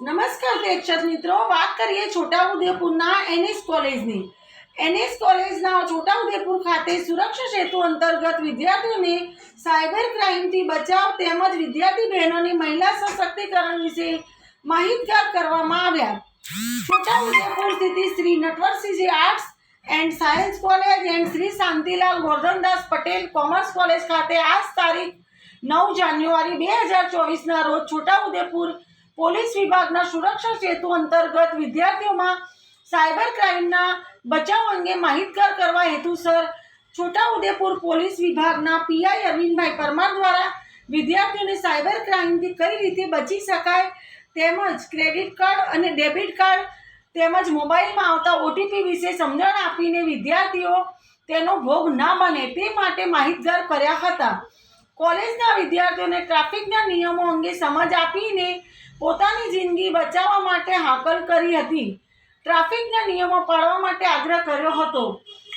નમસ્કાર પ્રેક્ષક મિત્રો, વાત કરીએ છોટાઉદેપુરના એનએસ કોલેજની. એનએસ કોલેજના છોટાઉદેપુર ખાતે સુરક્ષા સેતુ અંતર્ગત વિદ્યાર્થીઓને સાયબર ક્રાઇમથી બચાવ તેમજ વિદ્યાર્થી બહેનોની મહિલા સશક્તિકરણ વિશે માહિતગાર કરવામાં આવ્યા. છોટાઉદેપુર સ્થિત Shri Natwarsinhji arts and science college and Shri Shantilal Gordhandas Patel commerce college ખાતે આજ તારીખ નવ જાન્યુઆરી બે હજાર ચોવીસના રોજ છોટાઉદેપુર પોલીસ વિભાગના સુરક્ષા સેતુ અંતર્ગત વિદ્યાર્થીઓમાં સાયબર ક્રાઇમના બચાવ અંગે માહિતગાર કરવા હેતુસર છોટાઉદેપુર પોલીસ વિભાગના પીઆઈ અરવિંદભાઈ પરમાર દ્વારા વિદ્યાર્થીઓને સાયબર ક્રાઇમથી કઈ રીતે બચી શકાય તેમજ ક્રેડિટ કાર્ડ અને ડેબિટ કાર્ડ તેમજ મોબાઈલમાં આવતા ઓટીપી વિશે સમજણ આપીને વિદ્યાર્થીઓ તેનો ભોગ ના બને તે માટે માહિતગાર કર્યા હતા. કોલેજના વિદ્યાર્થીઓને ટ્રાફિકના નિયમો અંગે સમજ આપીને પોતાની જિંદગી બચાવવા માટે હાકલ કરી હતી. ટ્રાફિકના નિયમો પાળવા માટે આગ્રહ કર્યો હતો.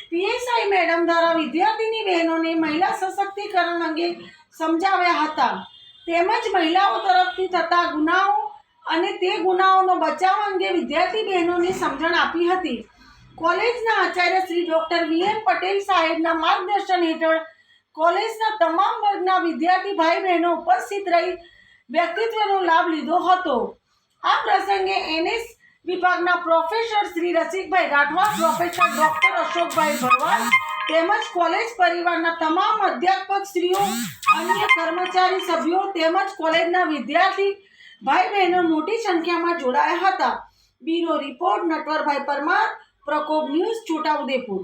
પીએસઆઈ મેડમ દ્વારા વિદ્યાર્થીની બહેનોને મહિલા સશક્તિકરણ અંગે સમજાવ્યા હતા. તેમજ મહિલાઓ તરફથી થતા ગુનાઓ અને તે ગુનાઓનો બચાવ અંગે વિદ્યાર્થી બહેનોને સમજણ આપી હતી. કોલેજના Acharya Shri doctor V M Patel સાહેબના માર્ગદર્શન હેઠળ કોલેજના તમામ વર્ગના વિદ્યાર્થી ભાઈ બહેનો ઉપસ્થિત રહી વ્યક્તિત્વનો લાભ લીધો હતો. આ પ્રસંગે એનએસ વિભાગના professor Shri Rasikbhai Rathwa, professor doctor Ashokbhai Bharwad તેમજ કોલેજ પરિવારના તમામ અધ્યાપક શ્રીઓ અન્ય કર્મચારી સભ્યો તેમજ કોલેજના વિદ્યાર્થી ભાઈ બહેનો મોટી સંખ્યામાં જોડાયા હતા. Bureau report, Natwarbhai Parmar, Prakop news, Chhota Udaipur.